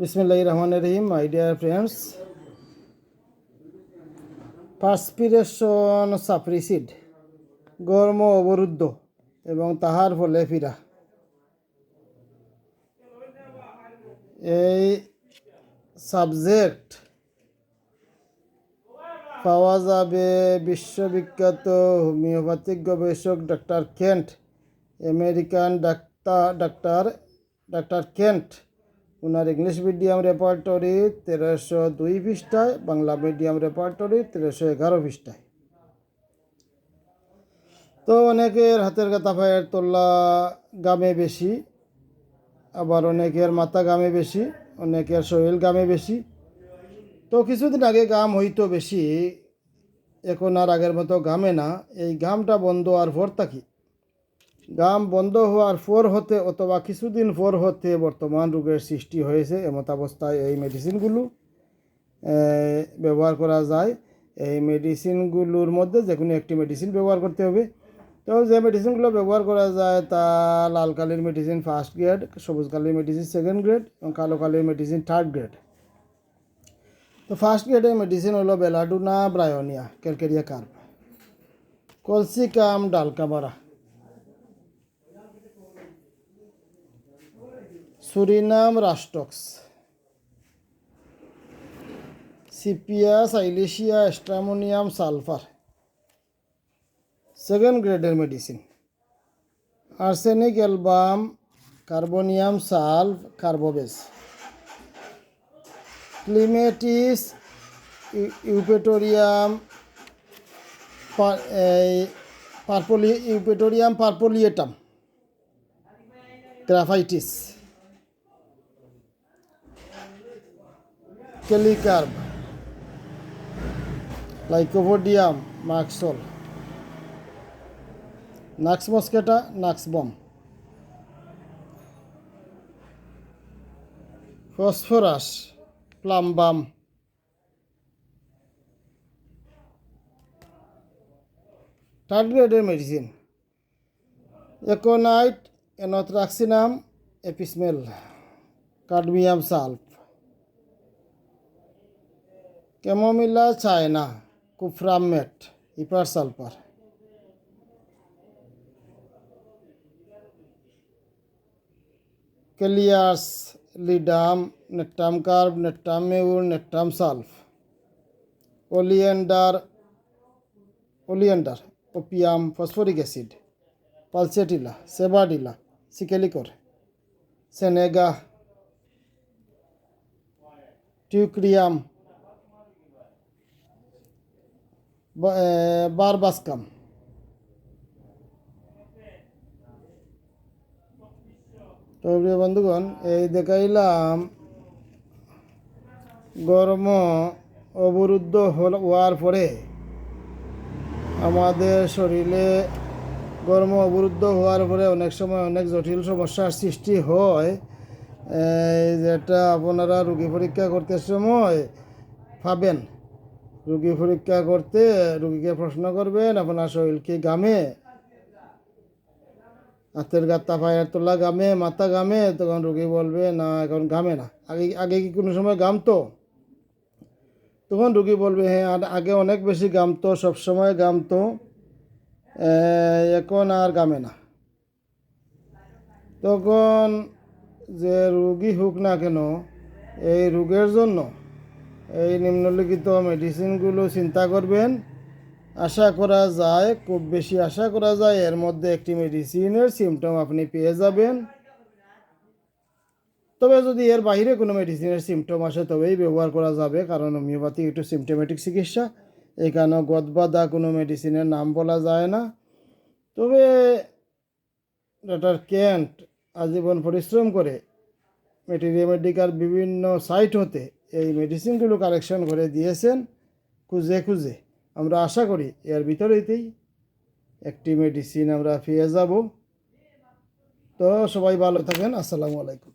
বিসমিল্লাহ রহমান রহিম my dear friends perspiration suppressed গর্ম অবরুদ্ধ এবং তাহার ফলে ফিরা এই সাবজেক্ট পাওয়া যাবে বিশ্ববিখ্যাত হোমিওপ্যাথিক গবেষক doctor Kent, American doctor doctor doctor Kent. ওনার ইংলিশ মিডিয়াম রেপার্টরি তেরোশো দুই পৃষ্ঠায়, বাংলা মিডিয়াম রেপার্টরি তেরোশো এগারো পৃষ্ঠায়। তো অনেকের হাতের গাতা পায়ের তোলা গামে বেশি, আবার অনেকের মাথা গামে বেশি, অনেকের শরীর গামে বেশি। তো কিছুদিন আগে গাম হইতো বেশি, এখন আর আগের মতো গামে না, এই গামটা বন্ধ আর পর থাকি গাম বন্ধ হওয়ার পর হতে অথবা কিছুদিন পর হতে বর্তমান রোগের সৃষ্টি হয়েছে এমত অবস্থায় এই মেডিসিনগুলো ব্যবহার করা যায়। এই মেডিসিনগুলোর মধ্যে যে কোনো একটি মেডিসিন ব্যবহার করতে হবে। তো যে মেডিসিনগুলো ব্যবহার করা যায়, তা লাল কালির মেডিসিন ফার্স্ট গ্রেড সবুজ কালির মেডিসিন সেকেন্ড গ্রেড এবং কালো কালির মেডিসিন থার্ড গ্রেড তো ফার্স্ট গ্রেডের মেডিসিন হলো belladonna, bryonia calcarea carb colchicum dulcamara Surinam rhus tox sepia silicea stramonium sulphur. Second গ্রেডের medicine. Arsenic, album, carbonium sulph carbo veg. Clematis, eu- eupatorium purpureum, eupatorium perfoliatum. Graphites. Kali carb lycopodium মাক্সল, nux moschata, nux vom, phosphorus plumbum third medicine, aconite, anthracinum, apis mel, cadmium sulph chamomilla china cuprum met hepar sulphur কেলিয়াস ledum natrum carb natrum mur natrum sulph oleander oleander opium phosphoric acid pulsatilla sabadilla secale cor senega teucrium verbascum তো প্রিয় বন্ধুগণ, এই দেখাইলাম গরম অবরুদ্ধ হওয়ার পরে আমাদের শরীরে গরম অবরুদ্ধ হওয়ার পরে অনেক সময় অনেক জটিল সমস্যার সৃষ্টি হয়। যেটা আপনারা রোগী পরীক্ষা করতে সময় পাবেন। রোগী পরীক্ষা করতে, রুগীকে প্রশ্ন করবেন, আপনার শরীর কি গামে হাতের গাত্তা পায়ের তোলা গামে মাথা গামে তখন রুগী বলবে, না, এখন গামে না। আগে আগে কি কোনো সময় গামতো তখন রুগী বলবে হ্যাঁ আর আগে অনেক বেশি গামতো সবসময় গামতো এখন আর গামে না। তখন যে রুগী হোক না কেন, এই রোগের জন্য এই নিম্নলিখিত মেডিসিনগুলো চিন্তা করবেন। আশা করা যায়, খুব বেশি আশা করা যায়, এর মধ্যে একটি মেডিসিনের সিমটম আপনি পেয়ে যাবেন। তবে যদি এর বাইরে কোনো মেডিসিনের সিমটম আসে, তবেই ব্যবহার করা যাবে, কারণ হোমিওপ্যাথি একটু সিমটোমেটিক চিকিৎসা। এই কারণে গদবাদা কোনো মেডিসিনের নাম বলা যায় না। তবে ডক্টর কেন্ট আজীবন পরিশ্রম করে মেটেরিয়া মেডিকাল বিভিন্ন সাইট হতে এই মেডিসিনগুলো কালেকশন করে দিয়েছেন খুঁজে খুঁজে। আমরা আশা করি এর ভিতরেতেই একটি মেডিসিন আমরা পেয়ে যাব। তো সবাই ভালো থাকেন, আসসালামু আলাইকুম।